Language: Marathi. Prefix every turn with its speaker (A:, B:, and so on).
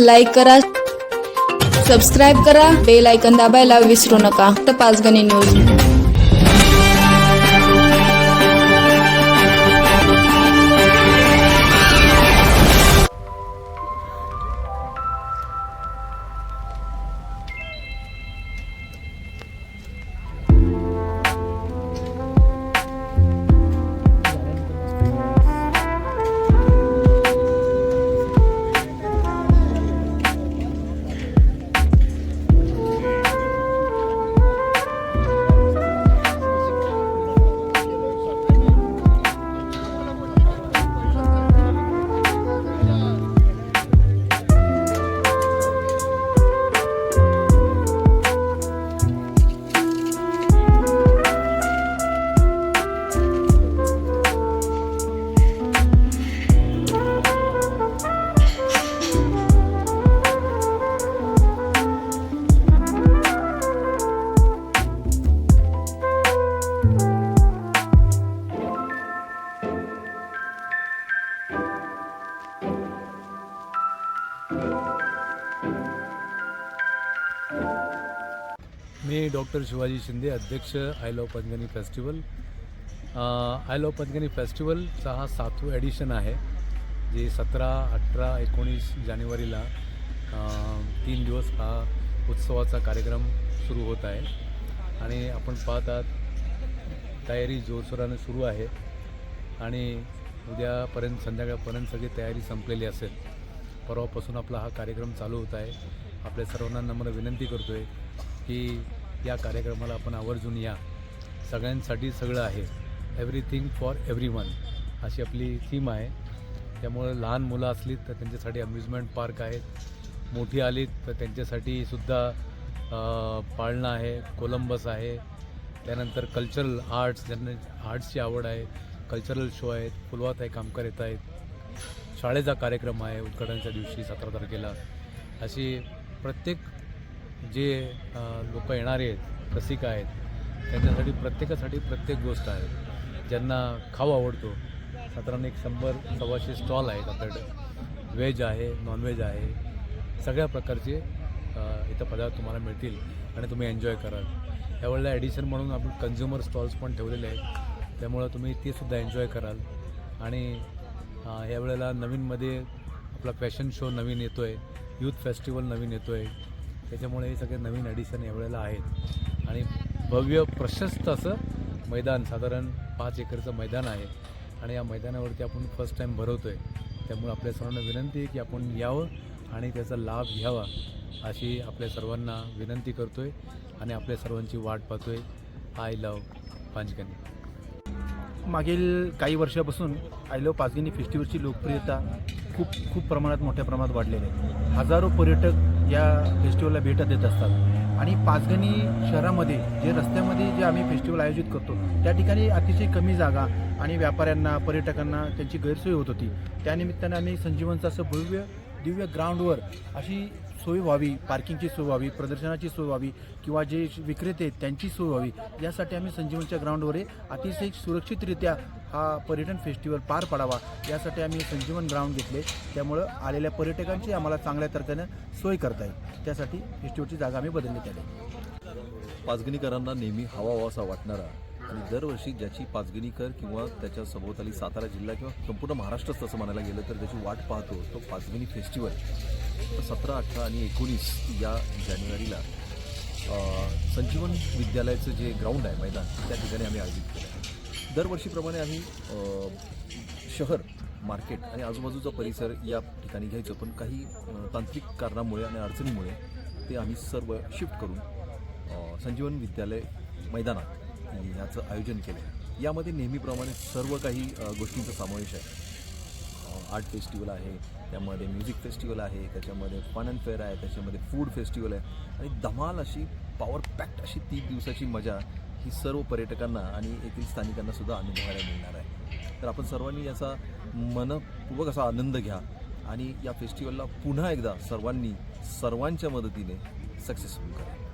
A: लाईक करा सबस्क्राईब करा बेल आयकन दाबायला विसरू नका. तर पाचगणी न्यूज
B: डॉक्टर शिवाजी शिंदे अध्यक्ष I love Panchgani festival. I love Panchgani फेस्टिवलचा हा सातवं ॲडिशन आहे जे सतरा अठरा एकोणीस जानेवारीला तीन दिवस हा उत्सवाचा कार्यक्रम सुरू होत आहे. आणि आपण पाहत आहात तयारी जोरसोराने सुरू आहे. आणि उद्यापर्यंत संध्याकाळपर्यंत सगळी तयारी संपलेली असेल. परवापासून आपला हा कार्यक्रम चालू होत आहे. आपल्या सर्वांना नम्र विनंती करतो आहे की या कार्यक्रमाला आपण आवर्जून या. सगळ्यांसाठी सगळं आहे. एव्हरीथिंग फॉर एव्हरी वन अशी आपली थीम आहे. त्यामुळं लहान मुलं असलीत तर त्यांच्यासाठी अम्युजमेंट पार्क आहेत मोठी आलीत तर त्यांच्यासाठी सुद्धा पाळणा पाळणं आहे कोलंबस आहे. त्यानंतर कल्चरल आर्ट्स ज्यांना आर्ट्सची आवड आहे कल्चरल शो आहेत फुलवात आहे कामकार येत आहेत. शाळेचा कार्यक्रम आहे उद्घाटनाच्या दिवशी सतरा तारखेला. अशी प्रत्येक जे लोक येणारे आहेत रसिक आहेत त्यांच्यासाठी प्रत्येकासाठी प्रत्येक गोष्ट आहे. ज्यांना खाऊ आवडतो साधारण एक शंभर सव्वाशे स्टॉल आहेत आपल्याकडे. व्हेज आहे नॉनव्हेज आहे. सगळ्या प्रकारचे इथं पदार्थ तुम्हाला मिळतील आणि तुम्ही एन्जॉय कराल. यावेळेला ॲडिशन म्हणून आपण कन्झ्युमर स्टॉल्स पण ठेवलेले आहेत. त्यामुळं तुम्ही ते सुद्धा एन्जॉय कराल. आणि यावेळेला नवीनमध्ये आपला फॅशन शो नवीन येतो आहे यूथ फेस्टिवल नवीन येतो आहे त्याच्यामुळे हे सगळे नवीन ॲडिशन यावेळेला आहेत. आणि भव्य प्रशस्त असं मैदान साधारण पाच एकरचं मैदान आहे. आणि या मैदानावरती आपण फर्स्ट टाईम भरवतो आहे त्यामुळे आपल्या सर्वांना विनंती आहे की आपण यावं आणि त्याचा लाभ घ्यावा अशी आपल्या सर्वांना विनंती करतो आहे आणि आपल्या सर्वांची वाट पाहतो आहे आय लव पांचगणी.
C: मागील काही वर्षापासून आयलो पाचगिनी फेस्टिवलची लोकप्रियता खूप खूप प्रमाणात मोठ्या प्रमाणात वाढलेली आहे. हजारो पर्यटक या फेस्टिवलला भेट देत असतात. आणि पाचगणी शहरामध्ये जे रस्त्यामध्ये जे आम्ही फेस्टिवल आयोजित करतो त्या ठिकाणी अतिशय कमी जागा आणि व्यापाऱ्यांना पर्यटकांना त्यांची गैरसोय होत होती. त्यानिमित्तानं आम्ही संजीवनचं असं भव्य दिव्य ग्राउंडवर अशी सोय व्हावी पार्किंगची सोय व्हावी प्रदर्शनाची सोय व्हावी किंवा जे विक्रेते आहेत त्यांची सोय व्हावी यासाठी आम्ही संजीवनच्या ग्राउंडवर अतिशय सुरक्षितरित्या हा पर्यटन फेस्टिवल पार पाडावा. यासाठी आम्ही संजीवन ग्राउंड घेतले. त्यामुळं आलेल्या पर्यटकांची आम्हाला चांगल्या तऱ्हेनं सोय करता येईल. त्यासाठी फेस्टिवलची जागा आम्ही बदलण्यात आली.
D: पाचगणीकरांना नेहमी हवा असा वाटणारा आणि दरवर्षी ज्याची पाचगणीकर किंवा त्याच्या सभोवताली सातारा जिल्हा किंवा संपूर्ण महाराष्ट्रच तसं म्हणायला गेलं तर त्याची वाट पाहतो तो पाचगणी फेस्टिवल. तर सतरा अठरा आणि एकोणीस या जानेवारीला संजीवन विद्यालयाचं जे ग्राउंड आहे मैदान त्या ठिकाणी आम्ही आयोजित केलं आहे. दरवर्षीप्रमाणे आम्ही शहर मार्केट आणि आजूबाजूचा परिसर या ठिकाणी घ्यायचं पण काही तांत्रिक कारणामुळे आणि अडचणीमुळे ते आम्ही सर्व शिफ्ट करून संजीवन विद्यालय मैदानात याचं आयोजन केलं आहे यामध्ये नेहमीप्रमाणे सर्व काही गोष्टींचा समावेश आहे. आर्ट फेस्टिवल आहे त्यामध्ये म्युझिक फेस्टिवल आहे त्याच्यामध्ये फन अँड फेअर आहे त्याच्यामध्ये फूड फेस्टिवल आहे आणि धमाल अशी पॉवर पॅक्ट अशी तीन दिवसाची मजा ही सर्व पर्यटकांना आणि येथील स्थानिकांना सुद्धा अनुभवायला मिळणार आहे. तर आपण सर्वांनी याचा मनपूर्वक असा आनंद घ्या आणि या फेस्टिवलला पुन्हा एकदा सर्वांनी सर्वांच्या मदतीने सक्सेसफुल करा.